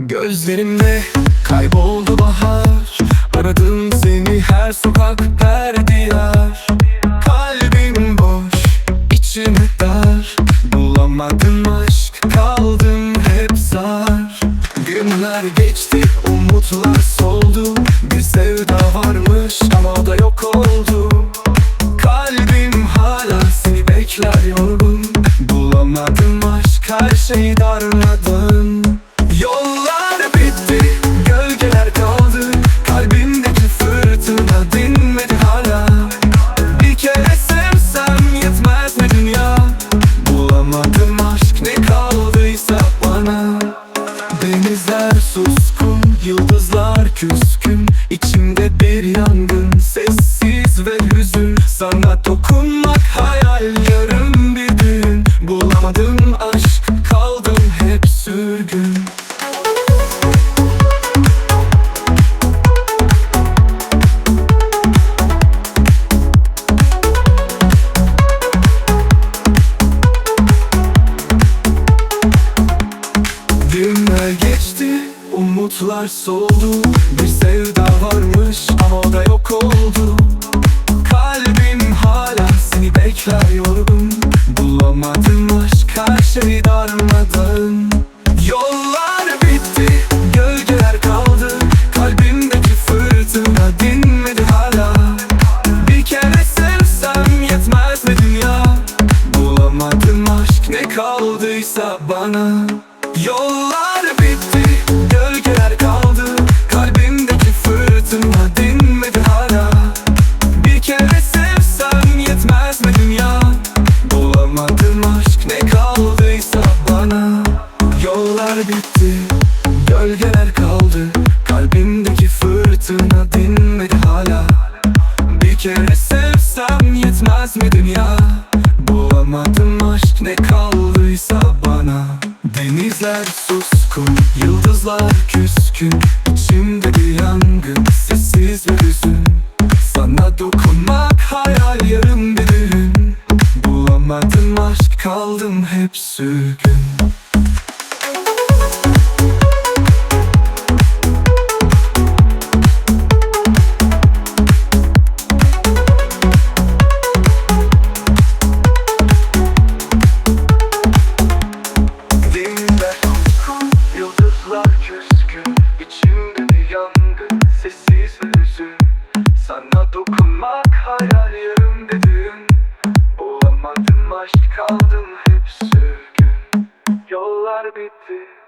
Gözlerimde kayboldu bahar. Aradım seni her sokak her diyar. Kalbim boş, içim dar. Bulamadım aşk, kaldım hep zar. Günler geçti, umutlar küskün İçimde bir yangın, sessiz ve hüzün. Sana dokunmak hayal, yarım bir düğün Bulamadım umutlar soldu Bir sevda varmış ama o da yok oldu. Kalbim hala seni bekler yorgun. Bulamadım aşk her şey darmadağın. Yollar bitti, gölgeler kaldı. Kalbimdeki fırtına dinmedi hala. Bir kere sevsem yetmez mi dünya? Bulamadım aşk ne kaldıysa bana. Yollar Yollar bitti, gölgeler kaldı. Kalbimdeki fırtına dinmedi hala. Bir kere sevsem yetmez mi dünya? Bulamadım aşk ne kaldıysa bana. Denizler suskun, yıldızlar küskün. İçimde bir yangın, sessiz ve hüzün. Sana dokunmak hayal yarım bir düğün. Bulamadım aşk kaldım hep sürgün Bulamadım aşk